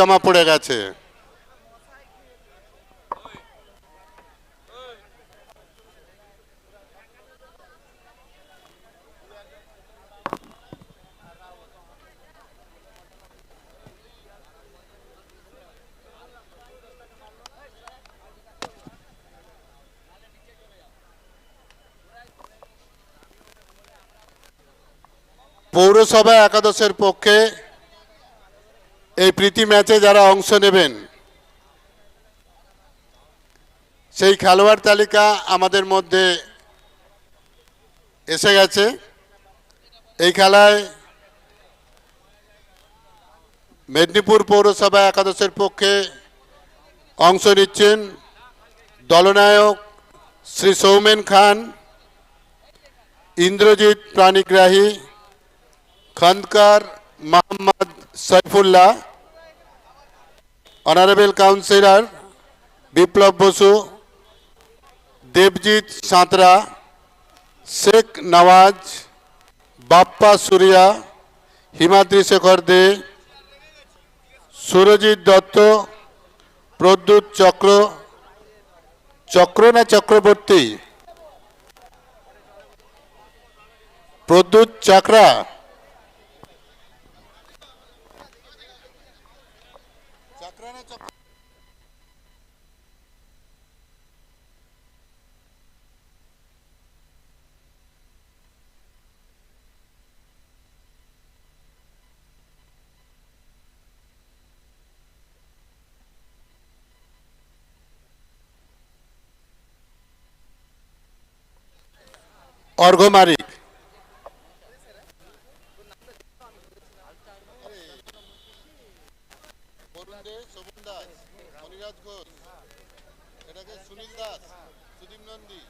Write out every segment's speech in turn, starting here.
জমা পড়ে গেছে। পৌরসভা একাদশের পক্ষে এই প্রীতি ম্যাচে যারা অংশ নেবেন, সেই খেলোয়াড় তালিকা আমাদের মধ্যে এসে গেছে। এই খেলায় মেদিনীপুর পৌরসভা একাদশের পক্ষে অংশ নিচ্ছেন দলনায়ক শ্রী সৌমেন খান, ইন্দ্রজিৎ প্রাণীগ্রাহী খানকার মোহাম্মদ সৈফুল্লাহ অনারেবল কাউন্সিলর বিপ্লব বসু দেবজিৎ সাঁতরা শেখ নওয়াজ বাপ্পা সুরিয়া হিমাদ্রি শেখর দে সুরজিৎ দত্ত প্রদ্যুৎ চক্র চক্র না চক্রবর্তী প্রদ্যুৎ চাকরা অর্ঘমারিক সুনীল দাস সুদীপ নন্দী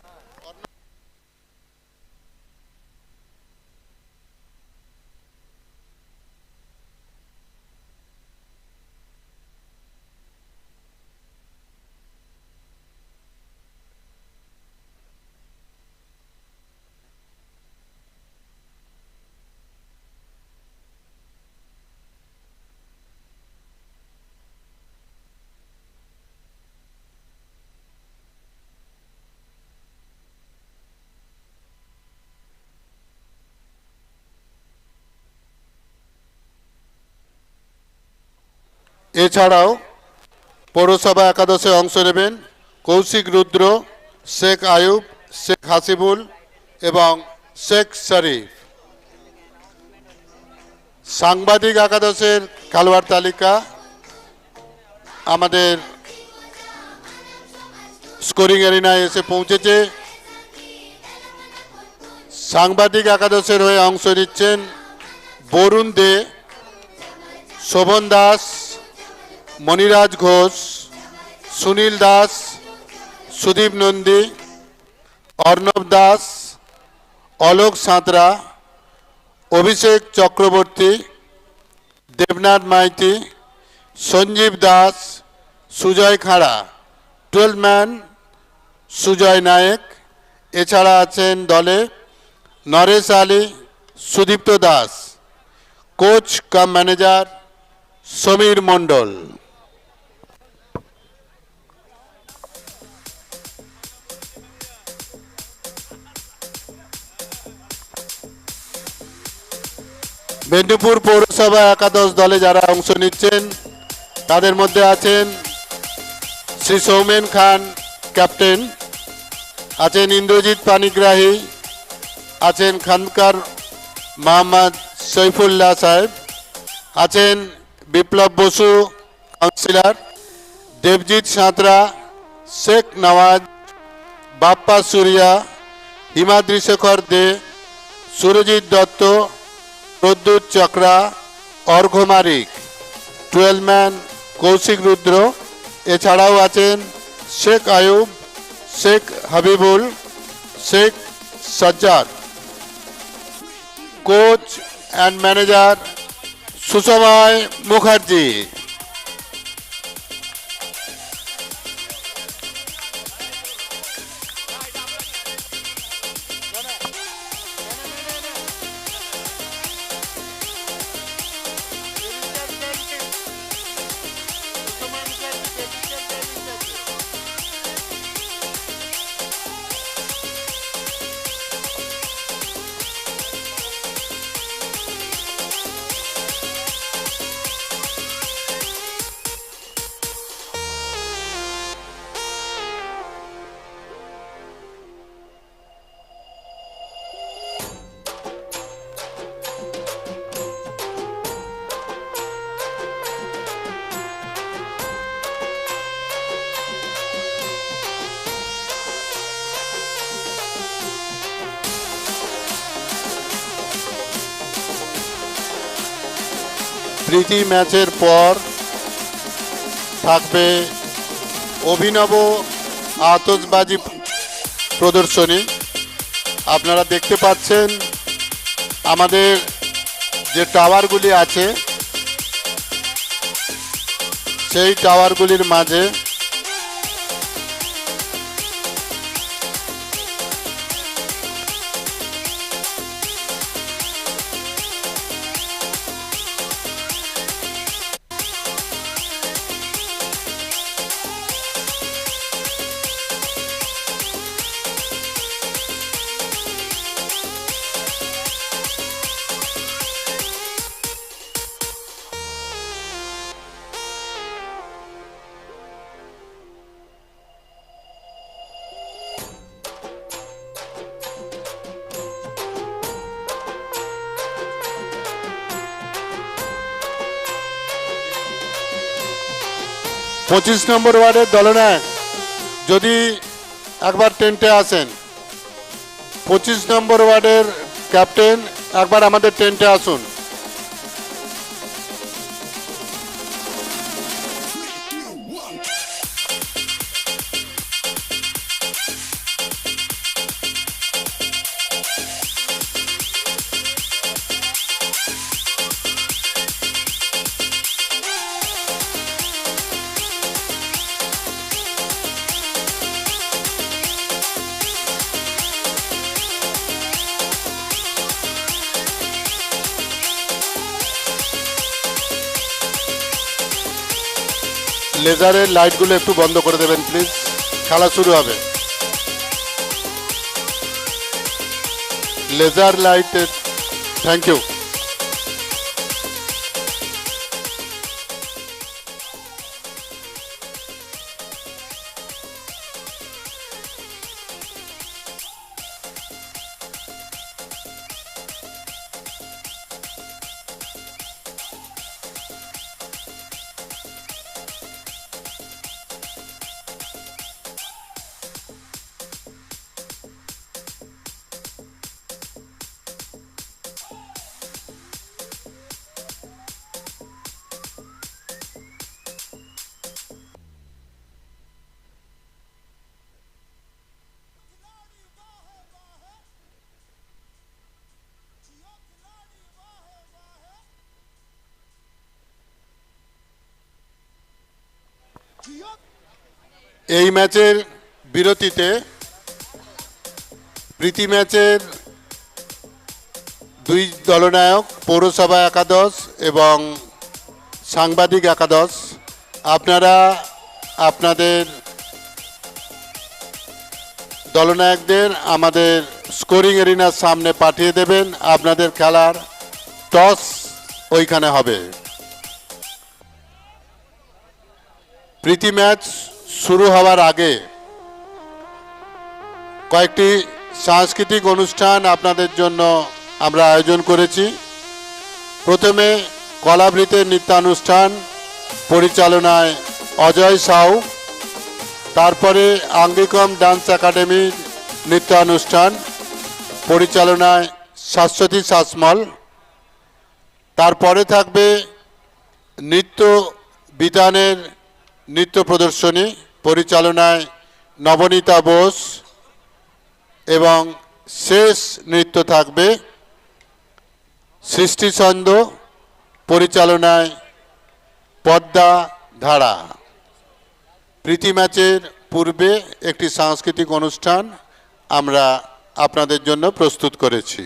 এছাড়াও পৌরসভা একাদশে অংশ নেবেন কৌশিক রুদ্র, শেখ আয়ুব, শেখ হাসিবুল এবং শেখ শরীফ। সাংবাদিক একাদশের খেলোয়াড় তালিকা আমাদের স্কোরিং এরিনায় এসে পৌঁছেছে। সাংবাদিক একাদশের হয়ে অংশ নিচ্ছেন বরুণ দে, শোভন দাস মণিরাজ ঘোষ, সুনীল দাস, সুদীপ নন্দী, অর্ণব দাস, অলোক সাঁতরা, অভিষেক চক্রবর্তী, দেবনাথ মাইতি, সঞ্জীব দাস, সুজয় খাড়া। Twelve man, Sujoy Nayek. এছাড়া আছেন দলে Naresh Ali, Sudipta Das. Coach, cum manager, Samir Mondal. Medinipur পৌরসভা একাদশ দলে যারা অংশ নিচ্ছেন, তাদের মধ্যে আছেন শ্রী সৌমেন খান, ক্যাপ্টেন, আছেন ইন্দ্রজিৎ পানিগ্রাহী, আছেন খানকার মোহাম্মদ সৈফুল্লাহ সাহেব, আছেন বিপ্লব বসু, কাউন্সিলর, দেবজিৎ সাঁতরা, শেখ নওয়াজ, বাপ্পা সুরিয়া হিমাদ্রি শেখর দে, সুরজিৎ দত্ত প্রদ্যুৎ চক্রা অর্ঘমারিক টুয়েলভ ম্যান, কৌশিক রুদ্র, এছাড়াও আছেন Sheikh Ayub, Sheikh Habibul, Sheikh Sajjad. Coach and manager সুষমায় Mukherjee. প্রীতি ম্যাচের পর থাকবে অভিনব আতসবাজি প্রদর্শনী। আপনারা দেখতে পাচ্ছেন আমাদের যে টাওয়ারগুলি আছে, সেই টাওয়ারগুলির মাঝে পঁচিশ নম্বর ওয়ার্ডের দলনায়ক, যদি একবার টেন্টে আসেন, পঁচিশ নম্বর ওয়ার্ডের ক্যাপ্টেন, একবার আমাদের টেন্টে আসুন। লেজারের লাইটগুলো একটু বন্ধ করে দেবেন প্লিজ খেলা শুরু হবে। লেজার লাইটের থ্যাংক ইউ এই ম্যাচের বিরতিতে প্রীতি ম্যাচের দুই দলনায়ক পৌরসভা একাদশ এবং সাংবাদিক একাদশ। আপনারা আপনাদের দলনায়কদের আমাদের স্কোরিং এরিনার সামনে পাঠিয়ে দেবেন। আপনাদের খেলার টস ওইখানে হবে। প্রীতি ম্যাচ শুরু হওয়ার আগে কয়েকটি সাংস্কৃতিক অনুষ্ঠান আপনাদের জন্য আমরা আয়োজন করেছি। প্রথমে কলাবৃতের নৃত্যানুষ্ঠান পরিচালনায় অজয় সাউ, তারপরে আঙ্গিকম ডান্স একাডেমির নৃত্যানুষ্ঠান পরিচালনায় শাশ্বতী শাসমল, তারপরে থাকবে নৃত্য বিতানের নৃত্য প্রদর্শনী পরিচালনায় নবনীতা বোস এবং শেষ নৃত্য থাকবে সৃষ্টিছন্দ পরিচালনায় পদ্মা ধারা। প্রীতি ম্যাচের পূর্বে একটি সাংস্কৃতিক অনুষ্ঠান আমরা আপনাদের জন্য প্রস্তুত করেছি।